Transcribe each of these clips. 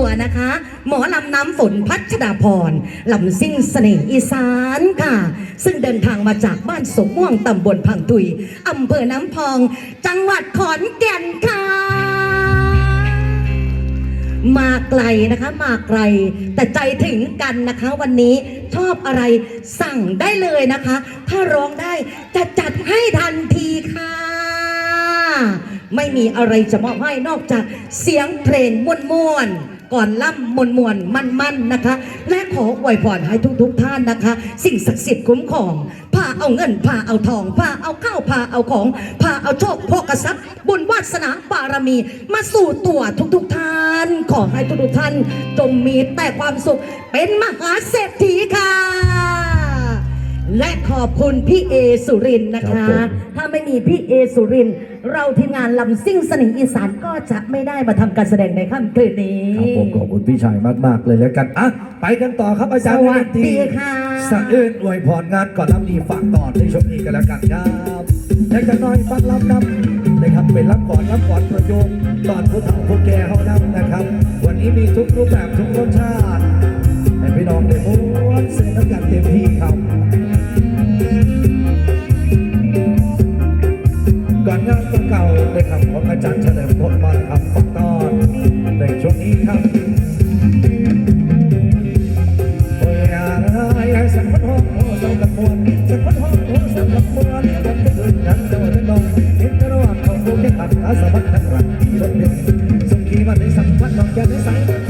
ตัวนะคะ หมอลำน้ำฝนพัชดาพรลำซิ่งเสน่ห์อีสานค่ะ ซึ่งเดินทางมาจากบ้านสมม่วงตำบลพังตุยอำเภอน้ำพอง จังหวัดขอนแก่นค่ะ มาไกลนะคะ มาไกล แต่ใจถึงกันนะคะ วันนี้ชอบอะไรสั่งได้เลยนะคะ ถ้าร้องได้จะจัดให้ทันทีค่ะไม่มีอะไรจะมอบให้นอกจากเสียงเพลงม่วนๆ ก่อนล่ำมวลมวลมันมันนะคะ และขออวยพรให้ทุกทุกท่านนะคะ สิ่งศักดิ์สิทธิ์คุ้มครองพาเอาเงินพาเอาทองพาเอาข้าวพาเอาของพาเอาโชคพกทรัพย์บุญวาสนาบารมี มาสู่ตัวทุกทุกท่าน ขอให้ทุกๆท่านจงมีแต่ความสุขเป็นมหาเศรษฐีค่ะ และขอบคุณพี่เอสุรินทร์นะครัคะบผมถ้าไม่มีพี่เอสุรินทร์เราทีมงานลำซิ่งสนิงอีสานก็จะไม่ได้มาทำการแสดงในค่ำคืนนี้ครับผมขอบคุณพี่ชายมาก ๆ เลยแล้วกันอะไปกันต่อครับอาจารย์สวัสดีเนตรีค่ะสะอื้นอวยพรงานก่อนรับดีฝากต่อในช่วงนี้กันแล้วกันครับและกันหน่อยฟังลำนำนะครับเป็นรับก่อนรับก่อนประโยคตอนผู้เฒ่าผู้แก่เขานำนะครับ วันนี้มีทุกรูปแบบทุกรสชาติให้พี่น้องได้ม้ ก่าๆได้คำของอาจารย์เฉลิมพลมาทำฝักตอนในช่วงนี้ครับโอ้ยอะไรสักพันห้องโอ้สักพันมวนสักพันห้องโอ้สักพันมวลวันที่อื่นนั้นเจ้าจะนองเห็นระหว่างของผู้แข่งขันอาสาพันธ์ทั้งรักรถเด็กสุขีมันในสังพันธ์น้องแกในสายสุด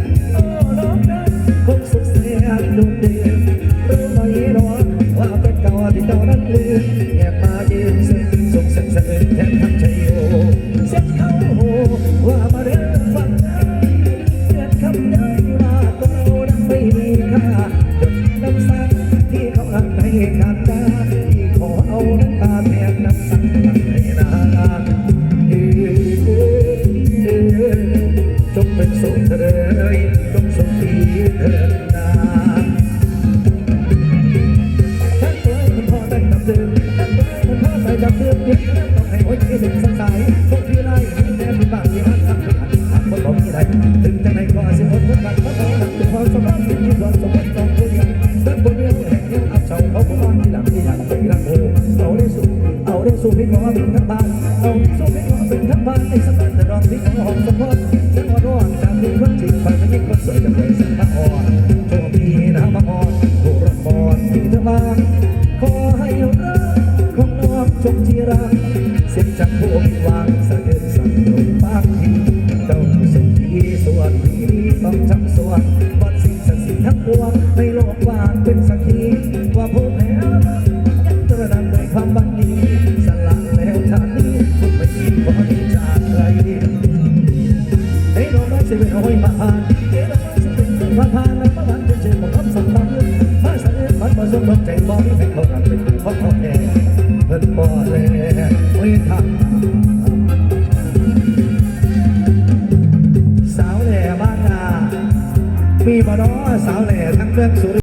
รักลืมแอบมายืนซึ้งสุขสันสะอื้นแทนทำใจโยเสียงเขาว่ามาเดินฟังเสียงคำได้ว่าตัวเรานั้นไม่มีค่าจดน้ำสังที่เขาหักให้ขาดตาที่ขอเอาน้ำตาแทนน้ำสังตั้งให้นาเออเออจงเป็นสุขเถิดจงสุขที่เถิด มันพอได้กับเดิมยิ่งต้องให้หัวใจหนึ่งสังสายทุกที่ไรแม้มีบางที่หันทำทุกอันหากคนบอกที่ใดถึงจะไหนก็สิหมดทุกกันเพราะเขาหนักถึงความสบายที่ที่ความสมบูรณ์ต้องคนเดียวดันบนเดียวแห่งเดียวอับเฉาเขาผู้บ้านที่หลังที่หลังไปรักโอ้เอาได้สู้เอาได้สู้พี่ขอเป็นทั้งบ้านเอาสู้พี่ขอเป็นทั้งบ้านไอ้สักแต่รองที่ของหอมสมบูรณ์ฉันว่าร้อนจากที่คนจริงไปไม่ยิ่งคนสวยจะเลยสักอ่อ ในโลกว่างเป็นสักขีว่าผู้แพ้วยังตระหนักในความบันดีสละแล้วชาตินี้คุณไม่มีขอดีจากใครให้น้องได้สิเป็นห้อยมาผ่านเดี๋ยวน้องได้สิเป็นมาผ่านแล้วประวันจะเจอของคำสั่งบังมาเสด็จมันมาสมดใจบ่มีให้เขาทำเป็นของเขาแน่เพิ่นบ่แลไว้ทางสาวแหล่บ้ามีบ่น้อสาวแหล่ทั้งเมืองสุริ